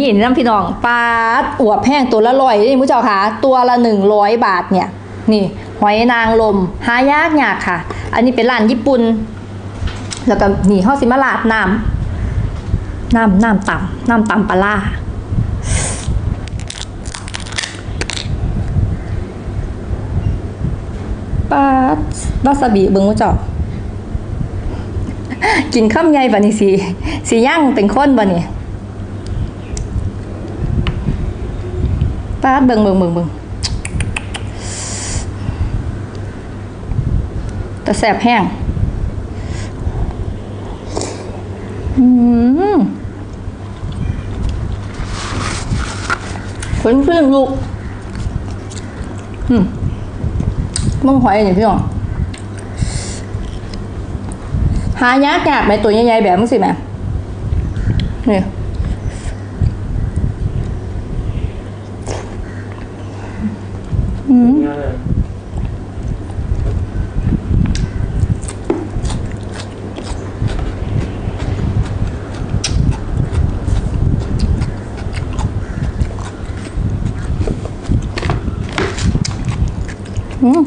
นี่น้ำพี่น้องปลาอวบแห้งตัวละร้อยนี่มุเจ้าค่ะตัวละหนึ่งร้อยบาทเนี่ยนี่หอยนางรมหายากยากค่ะ อันนี้เป็นร้านญี่ปุ่นแล้วก็นี่ข้าวสิมาลาดน้ำน้ำน้ำต่ำน้ำต่ำปลาล่าปลาวาซาบิเบิ้งมุ้เจ้ากินข้ามใหญ่บันี่สีสีย่างเป็นคนบันี่ ป้าเบิงเบิงเบิงเบิงแต่แสบแห้งอืมคนเพื่อนลูกอืมมึงหอยอย่างพี่น้องหายากยากไหมตัวใหญ่ๆแบบมึงสิแม่นี่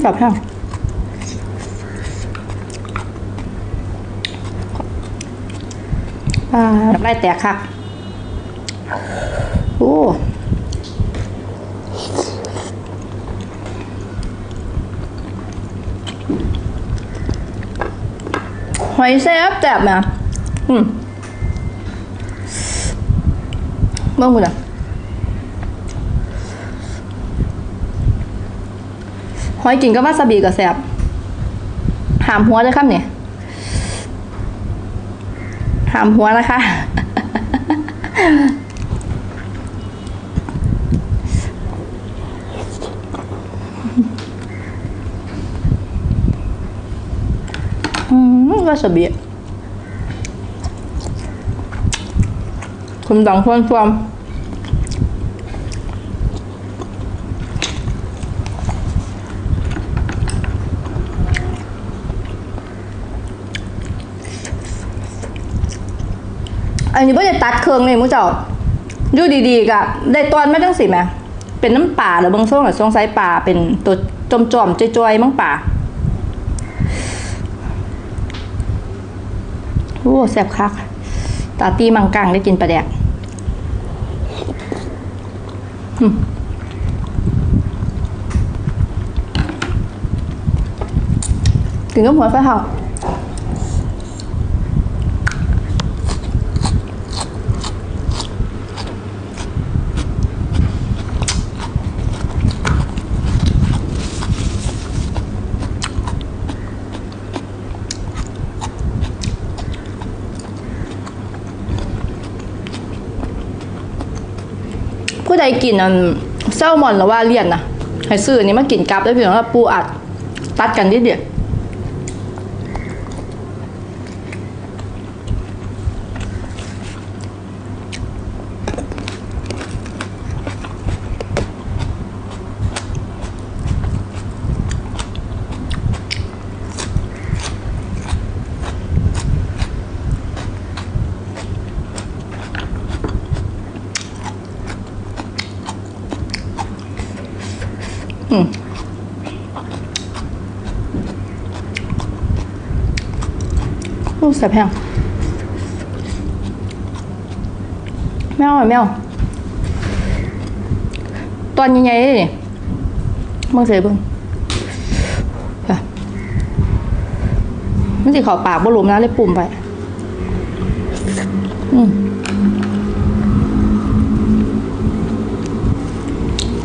จับแห้งอ่าน้ำลายแตกค่ะโอ้หอยแซ่บแซ่บนะอืมเมื่อคุณอะ หอยกินกับวาซาบิกับแซบหามหัวเลยครับเนี่ยหามหัวนะคะ อืมวาซาบิคุณดังฟันฟอม นนี้ไม่ได้ตัดเครื่องเลยมุ้เจ้าอยู่ดีๆกะได้ตอนไม่ต้องสิแม่เป็นน้ำป่าหรือบางช่วงหรือช่วงไซป่าเป็นตัวจอมจอยๆมั้งป่าโอ้แซ่บคักตาตีมังกังได้กินปลาแดกอืมกินกับหัวไฟเผา ดกินอันแซลมอนหรือว่าเลียนนะให้ซื้ออันนี้มากินกับได้เพียงว่าปูอัดตัดกันนิดเดียว โอ้ แซ่บแพงแมวแมวตอนใหญ่ๆเลยนี่มึงเสียเบิ่งมันสิขอปากบ่หลุมนะเลยปุ่มไป อืม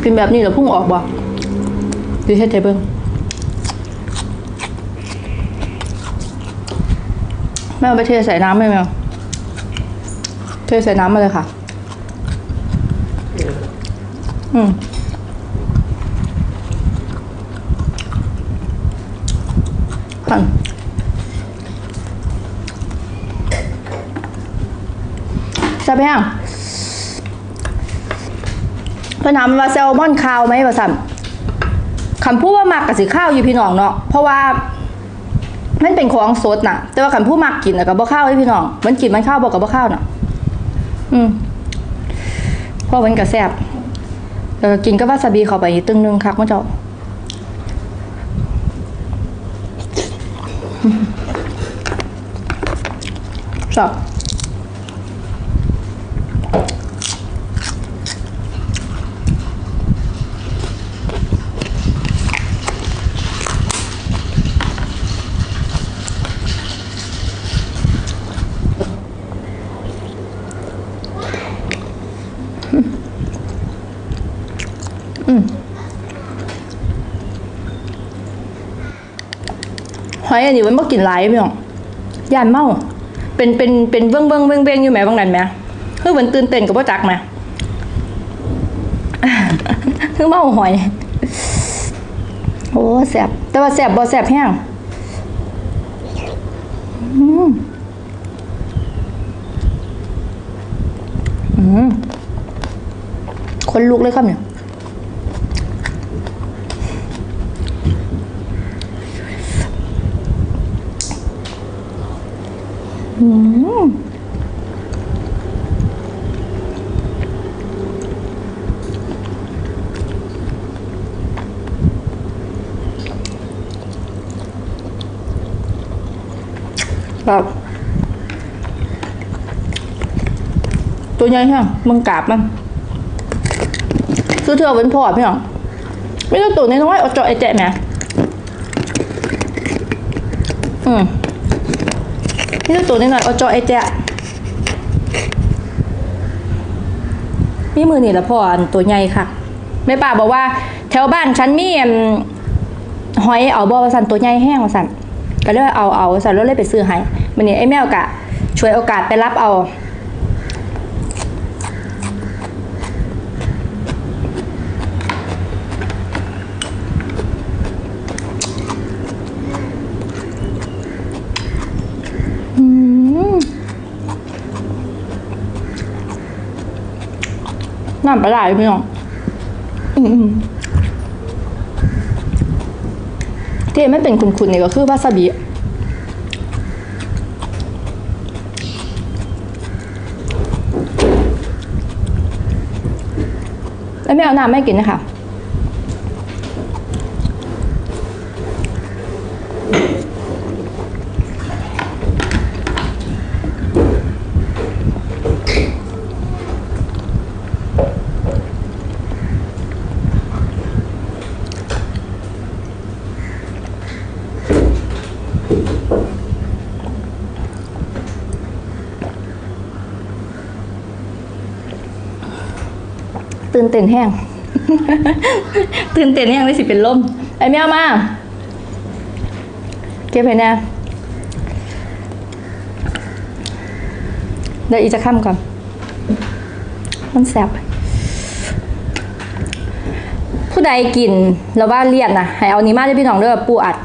กินแบบนี้แล้วพุ่งออกบ่ดิเฮ็ดให้เบิ่ง แม่เอาไปเทใส่น้ำไหมแมวเทใส่น้ำมาเลยค่ะ อืมหั่นใช่ไหมฮะเพื่อนถามว่าแซลมอนคาวไหมประสันคำพูดว่ามักกับสีข้าวอยู่พี่น้องเนาะเพราะว่า มันเป็นของสดนะแต่ว่าขันผู้มักกินนะกับบ่ข้าวให้พี่น้อง มันกินมันข้าวบอกกับบ่ข้าวน่ะอืมเพราะมันกระแซบแล้วกินก็วาซาบิเข้าไปอีกตึงนึงคักมั้งเจ้าชอบ หอยอันนี้มันบ่กินหลายพี่น้องย่านเมา เป็นเป็นเป็นเบิ้งเบิ้งเบิ้งเบ้งอยู่แหมบางนั้นแหมคือเหมือนตื่นเต้นกับพ่อจักแหมคือเมาหอย โอ้แสบแต่ว่าแสบบ่แสบแห้งอืมอืมคนลุกเลยครับเนี่ย แบบตัวใหญ่แห้งมึงกราบมันคือเธอเป็นพ่อพี่หรอไม่ต้องตัวน้อยๆเอาเจาะไอแจะแหมอืม นี่ต้องตัวน้อยเอาเจอไอแจะนี่มือนี่ละพ่ออันตัวใหญ่ค่ะแม่ป่าบอกว่า แถวบ้านฉันมีหอยเอาบอว่าสันตัวใหญ่แห้งสันก็เลยว่าเอาเอาสันแล้วเลยไปซื้อให้มันนี่ไอ้แมวกะช่วยโอกาสไปรับเอา น้ำปลาไหลพี่น้องที่ไม่เป็นคุณๆนี่ก็คือวาซาบิแล้วไม่เอาน้ำไม่กินนะคะ ตื่นเต้นแห้ง ตื่นเต้นแห้งเลยสิเป็นลมไอ้แมวมา เก็บไปแน่เดี๋ยวอีจะข้ามก่อน มันแสบผู้ใดกินแล้วว่าเลียดนะให้เอานี้มาได้พี่น้องเด้อปูอัด